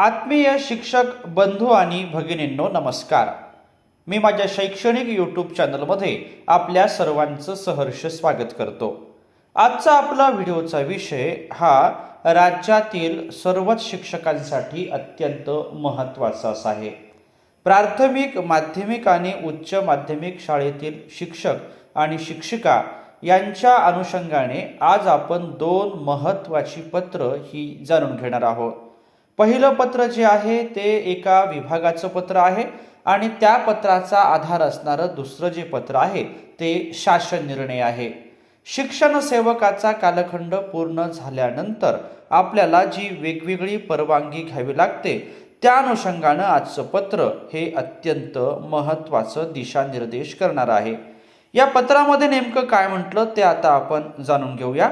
आत्मीय शिक्षक बंधू आणि भगिनींनो नमस्कार. मी माझ्या शैक्षणिक यूट्यूब चॅनलमध्ये आपल्या सर्वांचं सहर्ष स्वागत करतो. आजचा आपला व्हिडिओचा विषय हा राज्यातील सर्वच शिक्षकांसाठी अत्यंत महत्त्वाचाच आहे. प्राथमिक माध्यमिक आणि उच्च माध्यमिक शाळेतील शिक्षक आणि शिक्षिका यांच्या अनुषंगाने आज आपण दोन महत्त्वाची पत्र ही जाणून घेणार आहोत. पहिलं पत्र जे आहे ते एका विभागाचं पत्र आहे आणि त्या पत्राचा आधार असणारं दुसरं जे पत्र आहे ते शासन निर्णय आहे. शिक्षण सेवकाचा कालखंड पूर्ण झाल्यानंतर आपल्याला जी वेगवेगळी परवानगी घ्यावी लागते त्या अनुषंगानं आजचं पत्र हे अत्यंत महत्त्वाचं दिशानिर्देश करणार आहे. या पत्रामध्ये नेमकं काय म्हटलं ते आता आपण जाणून घेऊया.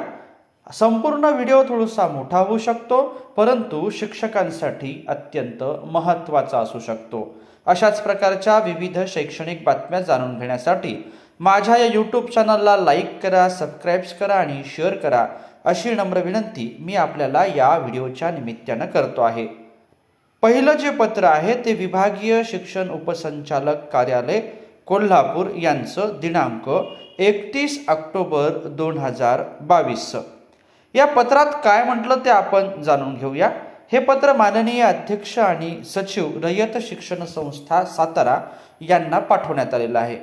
संपूर्ण व्हिडिओ थोडासा मोठा होऊ शकतो परंतु शिक्षकांसाठी अत्यंत महत्त्वाचा असू शकतो. अशाच प्रकारच्या विविध शैक्षणिक बातम्या जाणून घेण्यासाठी माझ्या या यूट्यूब चॅनलला लाईक करा सबस्क्राईब्स करा आणि शेअर करा अशी नम्र विनंती मी आपल्याला या व्हिडिओच्या निमित्तानं करतो आहे. पहिलं जे पत्र आहे ते विभागीय शिक्षण उपसंचालक कार्यालय कोल्हापूर यांचं दिनांक एकतीस ऑक्टोबर दोन हजार बावीसचं या पत्रात काय म्हटलं ते आपण जाणून घेऊया. हे पत्र माननीय अध्यक्ष आणि सचिव रयत शिक्षण संस्था सातारा यांना पाठवण्यात आलेलं आहे.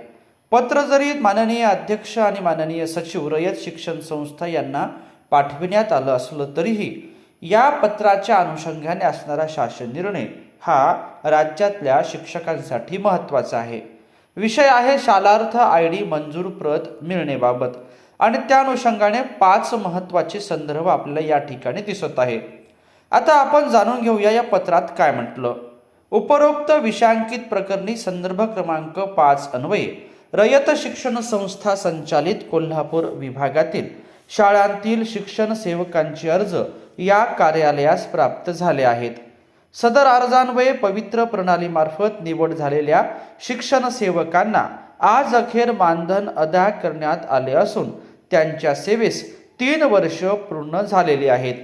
पत्र जरी माननीय अध्यक्ष आणि माननीय सचिव रयत शिक्षण संस्था यांना पाठविण्यात आलं असलं तरीही या पत्राच्या अनुषंगाने असणारा शासन निर्णय हा राज्यातल्या शिक्षकांसाठी महत्त्वाचा आहे. विषय आहे शालार्थ आय डी मंजूर प्रत मिळणेबाबत आणि त्या अनुषंगाने पाच महत्त्वाचे संदर्भ आपल्याला या ठिकाणी दिसत आहे. आता आपण जाणून घेऊया या पत्रात काय म्हटलं. उपरोक्त विषयांकित प्रकरणी संदर्भ क्रमांक पाच अन्वये रयत शिक्षण संस्था संचालित कोल्हापूर विभागातील शाळांतील शिक्षण सेवकांचे अर्ज या कार्यालयास प्राप्त झाले आहेत. सदर अर्जान्वये पवित्र प्रणालीमार्फत निवड झालेल्या शिक्षण सेवकांना आज अखेर मानधन अदा करण्यात आले असून त्यांच्या सेवेस तीन वर्ष पूर्ण झालेली आहेत.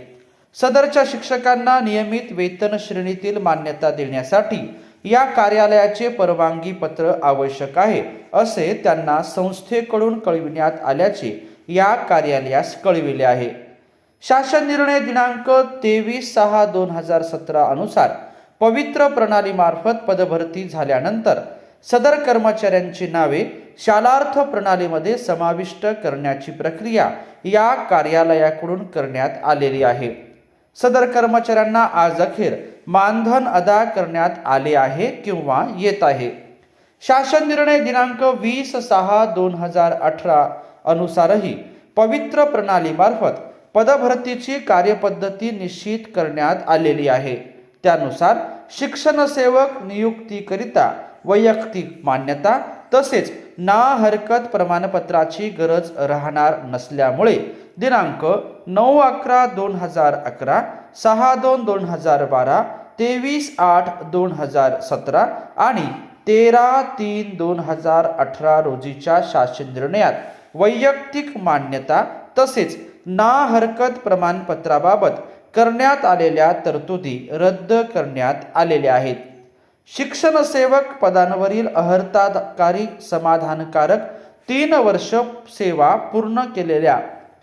सदरच्या शिक्षकांना नियमित वेतन श्रेणीतील मान्यता देण्यासाठी या कार्यालयाचे परवानगी पत्र आवश्यक आहे असे त्यांना संस्थेकडून कळविण्यात आल्याचे या कार्यालयास कळविले आहे. शासन निर्णय दिनांक तेवीस सहा दोन हजार सतरा अनुसार पवित्र प्रणालीमार्फत पदभरती झाल्यानंतर सदर कर्मचाऱ्यांची नावे शालार्थ प्रणालीमध्ये समाविष्ट करण्याची प्रक्रिया या कार्यालयाकडून करण्यात आलेली आहे. सदर कर्मचाऱ्यांना आज अखेर मानधन अदा करण्यात आले आहे किंवा येत आहे. शासन निर्णय दिनांक वीस सहा दोन हजार अठरा अनुसारही पवित्र प्रणालीमार्फत पदभरतीची कार्यपद्धती निश्चित करण्यात आलेली आहे. त्यानुसार शिक्षण सेवक नियुक्तीकरिता वैयक्तिक मान्यता तसेच ना हरकत प्रमाणपत्राची गरज राहणार नसल्यामुळे दिनांक नऊ अकरा दोन हजार अकरा सहा दोन दोन हजार बारा तेवीस आठ दोन हजार सतरा आणि तेरा तीन दोन हजार अठरा रोजीच्या शासन निर्णयात वैयक्तिक मान्यता तसेच ना हरकत प्रमाणपत्राबाबत करण्यात आलेल्या तरतुदी रद्द करण्यात आलेल्या आहेत. शिक्षणसेवक पदांवरील अहर्ताकारी समाधानकारक तीन वर्ष सेवा पूर्ण केलेल्या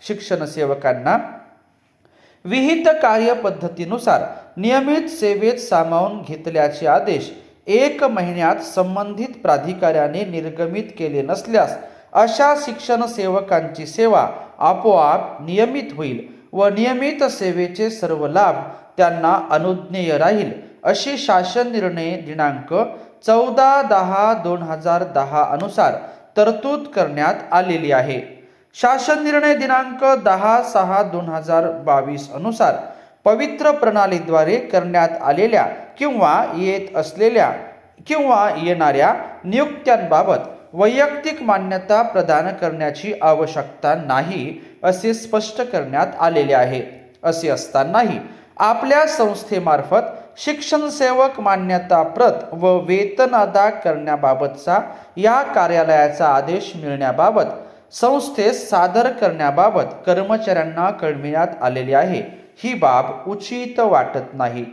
शिक्षणसेवकांना विहित कार्यपद्धतीनुसार नियमित सेवेत सामावून घेतल्याचे आदेश एक महिन्यात संबंधित प्राधिकाऱ्याने निर्गमित केले नसल्यास अशा शिक्षण सेवकांची सेवा आपोआप नियमित होईल व नियमित सेवेचे सर्व लाभ त्यांना अनुज्ञेय राहील. अशी शासन निर्णय दिनांक चौदा दहा दोन हजार दहा अनुसार तरतूद करण्यात आलेली आहे. शासन निर्णय दिनांक दहा सहा दोन हजार बावीस अनुसार पवित्र प्रणालीद्वारे करण्यात आलेल्या किंवा येत असलेल्या किंवा येणाऱ्या नियुक्त्यांबाबत वैयक्तिक मान्यता प्रदान करण्याची आवश्यकता नाही असे स्पष्ट करण्यात आलेले आहे. असे असतानाही आपल्या संस्थेमार्फत शिक्षण सेवक मान्यता प्रत व वेतन अदा करण्याबाबतचा या कार्यालयाचा आदेश मिळण्याबाबत संस्थेस सादर करण्याबाबत कर्मचाऱ्यांना कळविण्यात आलेली आहे. ही बाब उचित वाटत नाही.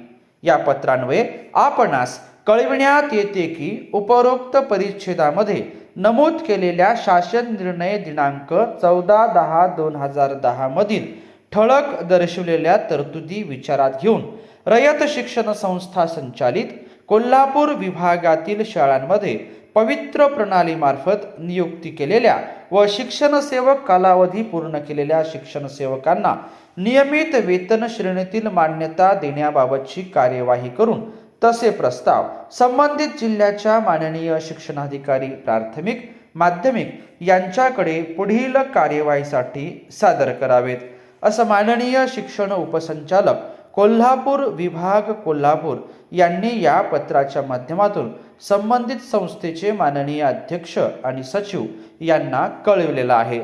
या पत्रान्वये आपणास कळविण्यात येते की उपरोक्त परिच्छेदामध्ये नमूद केलेल्या शासन निर्णय दिनांक चौदा दहा दोन हजार दहा मधील ठळक दर्शवलेल्या तरतुदी विचारात घेऊन रयत शिक्षण संस्था संचालित कोल्हापूर विभागातील शाळांमध्ये पवित्र प्रणालीमार्फत नियुक्ती केलेल्या व शिक्षण सेवक कालावधी पूर्ण केलेल्या शिक्षण सेवकांना नियमित वेतन श्रेणीतील मान्यता देण्याबाबतची कार्यवाही करून तसे प्रस्ताव संबंधित जिल्ह्याच्या माननीय शिक्षणाधिकारी प्राथमिक माध्यमिक यांच्याकडे पुढील कार्यवाहीसाठी सादर करावेत. असं माननीय शिक्षण उपसंचालक कोल्हापूर विभाग कोल्हापूर यांनी या पत्राच्या माध्यमातून संबंधित संस्थेचे माननीय अध्यक्ष आणि सचिव यांना कळविलेलं आहे.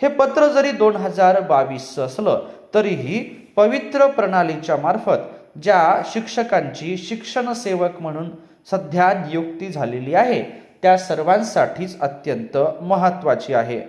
हे पत्र जरी दोन हजार बावीस असलं तरीही पवित्र प्रणालीच्या मार्फत ज्या शिक्षकांची शिक्षण सेवक म्हणून सध्या नियुक्ती झालेली आहे त्या सर्वांसाठीच अत्यंत महत्त्वाची आहे.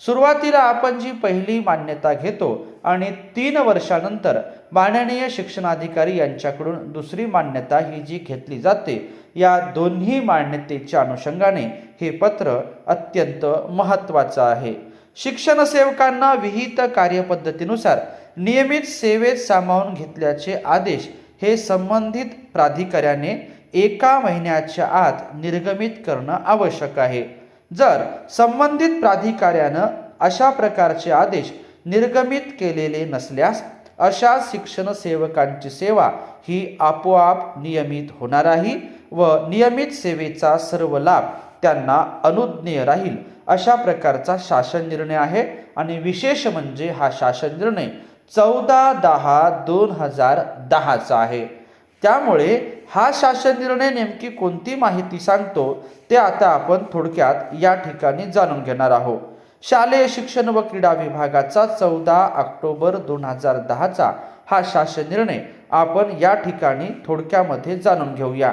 सुरुवातीला आपण जी पहिली मान्यता घेतो आणि तीन वर्षानंतर माननीय शिक्षणाधिकारी यांच्याकडून दुसरी मान्यता ही जी घेतली जाते या दोन्ही मान्यतेच्या अनुषंगाने हे पत्र अत्यंत महत्त्वाचं आहे. शिक्षण सेवकांना विहित कार्यपद्धतीनुसार नियमित सेवेत सामावून घेतल्याचे आदेश हे संबंधित प्राधिकाऱ्याने एका महिन्याच्या आत निर्गमित करणं आवश्यक आहे. जर संबंधित प्राधिकाऱ्यानं अशा प्रकारचे आदेश निर्गमित केलेले नसल्यास अशा शिक्षण सेवकांची सेवा ही आपोआप नियमित होणार आहे व नियमित सेवेचा सर्व लाभ त्यांना अनुज्ञेय राहील अशा प्रकारचा शासन निर्णय आहे आणि विशेष म्हणजे हा शासन निर्णय चौदा दहा दोन हजार दहाचा आहे. त्यामुळे हा शासन निर्णय नेमकी कोणती माहिती सांगतो ते आता आपण थोडक्यात या ठिकाणी जाणून घेणार आहोत. शालेय शिक्षण व क्रीडा विभागाचा चौदा ऑक्टोबर दोन हजार दहाचा हा शासन निर्णय आपण या ठिकाणी थोडक्यामध्ये जाणून घेऊया.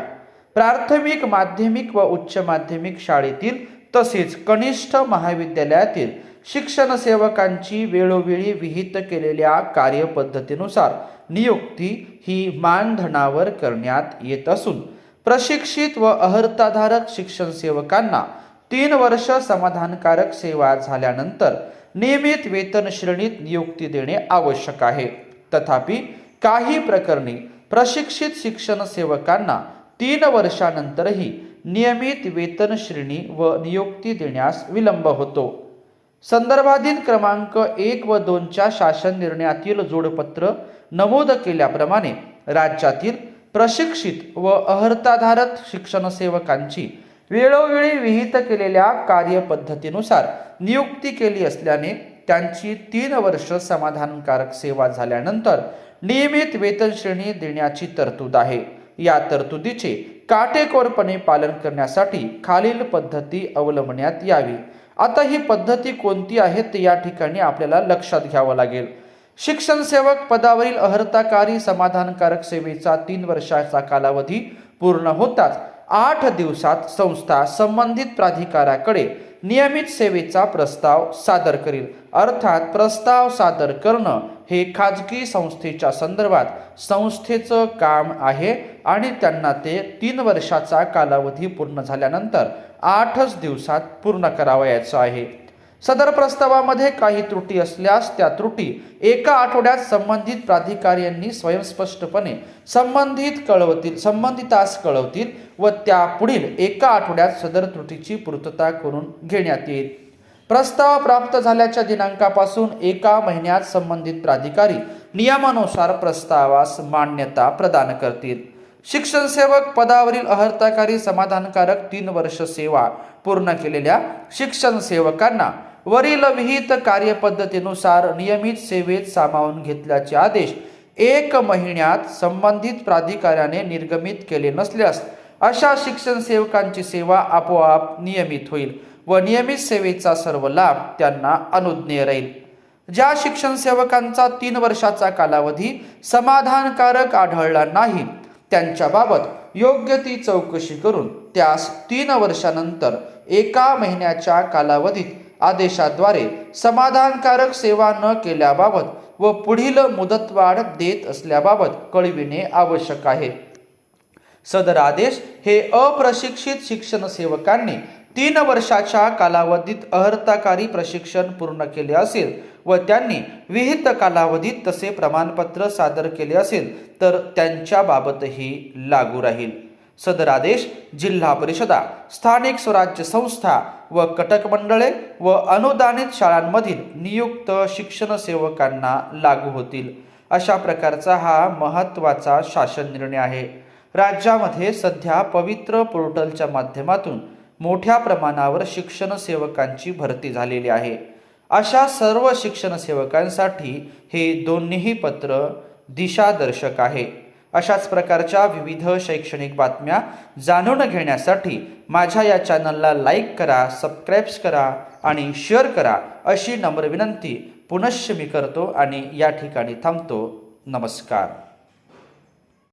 प्राथमिक माध्यमिक व उच्च माध्यमिक शाळेतील तसेच कनिष्ठ महाविद्यालयातील शिक्षण सेवकांची वेळोवेळी विहित केलेल्या कार्यपद्धतीनुसार नियुक्ती ही मानधनावर करण्यात येत असून प्रशिक्षित व अहर्ताधारक शिक्षण सेवकांना तीन वर्ष समाधानकारक सेवा झाल्यानंतर नियमित वेतन श्रेणीत नियुक्ती देणे आवश्यक आहे. तथापि काही प्रकरणी प्रशिक्षित शिक्षण सेवकांना तीन वर्षानंतरही नियमित वेतन श्रेणी व नियुक्ती देण्यास विलंब होतो. संदर्भाधीन क्रमांक एक व दोनच्या शासन निर्णयातील जोडपत्र नमूद केल्याप्रमाणे राज्यातील प्रशिक्षित व अहर्ताधारक शिक्षण सेवकांची वेळोवेळी विहित केलेल्या कार्यपद्धतीनुसार नियुक्ती केली असल्याने त्यांची तीन वर्ष समाधानकारक सेवा झाल्यानंतर नियमित वेतन श्रेणी देण्याची तरतूद आहे. या तरतुदीचे काटेकोरपणे पालन करण्यासाठी खालील पद्धती अवलंबण्यात यावी. आता ही पद्धती कोणती आहे ते या ठिकाणी आपल्याला लक्षात घ्यावं लागेल. शिक्षण सेवक पदावरील अहर्ताकारी समाधानकारक सेवेचा तीन वर्षाचा कालावधी पूर्ण होताच. आठ दिवसात संस्था संबंधित प्राधिकाराकडे नियमित सेवेचा प्रस्ताव सादर करील. अर्थात प्रस्ताव सादर करणं हे खाजगी संस्थेच्या संदर्भात संस्थेचं काम आहे आणि त्यांना ते तीन वर्षाचा कालावधी पूर्ण झाल्यानंतर आठच दिवसात पूर्ण करावयाचं आहे. सदर प्रस्तावामध्ये काही त्रुटी असल्यास त्या त्रुटी एका आठवड्यात संबंधित प्राधिकाऱ्यांनी स्वयंस्पष्टपणे संबंधित कळवतील संबंधितास कळवतील व त्या पुढील एका आठवड्यात सदर त्रुटीची पूर्तता करून घेण्यात येईल. प्रस्ताव प्राप्त झाल्याच्या दिनांकापासून एका महिन्यात संबंधित प्राधिकारी नियमानुसार प्रस्तावास मान्यता प्रदान करतील. शिक्षण सेवक पदावरील अहर्ताकारी समाधानकारक तीन वर्ष सेवा पूर्ण केलेल्या शिक्षण सेवकांना वरील विहित कार्यपद्धतीनुसार नियमित सेवेत सामावून घेतल्याचे आदेश एक महिन्यात संबंधित प्राधिकाऱ्याने निर्गमित केले नसल्यास अशा शिक्षण सेवकांची सेवा आपोआप नियमित होईल. व नियमित सेवेचा सर्व लाभ त्यांना अनुज्ञेय राहील. ज्या शिक्षण सेवकांचा तीन वर्षाचा कालावधी समाधानकारक आढळला नाही त्यांच्याबाबत योग्य ती चौकशी करून त्यास तीन वर्षानंतर एका महिन्याच्या कालावधीत आदेशाद्वारे समाधानकारक सेवा न केल्याबाबत व पुढील मुदतवाढ देत असल्याबाबत कळविणे आवश्यक आहे. सदर आदेश हे अप्रशिक्षित शिक्षण सेवकांनी तीन वर्षाच्या कालावधीत अहर्ताकारी प्रशिक्षण पूर्ण केले असेल व त्यांनी विहित कालावधीत तसे प्रमाणपत्र सादर केले असेल तर त्यांच्याबाबतही लागू राहील. सदर आदेश जिल्हा परिषदा स्थानिक स्वराज्य संस्था व कटक मंडळे व अनुदानित शाळांमधील नियुक्त शिक्षण सेवकांना लागू होतील. अशा प्रकारचा हा महत्त्वाचा शासन निर्णय आहे. राज्यामध्ये सध्या पवित्र पोर्टलच्या माध्यमातून मोठ्या प्रमाणावर शिक्षण सेवकांची भरती झालेली आहे. अशा सर्व शिक्षण सेवकांसाठी हे दोन्हीही पत्र दिशादर्शक आहे. अशाच प्रकारच्या विविध शैक्षणिक बातम्या जाणून घेण्यासाठी माझ्या या चॅनलला लाईक करा सबस्क्राईब्स करा आणि शेअर करा अशी नम्र विनंती पुनश्च मी करतो आणि या ठिकाणी थांबतो. नमस्कार.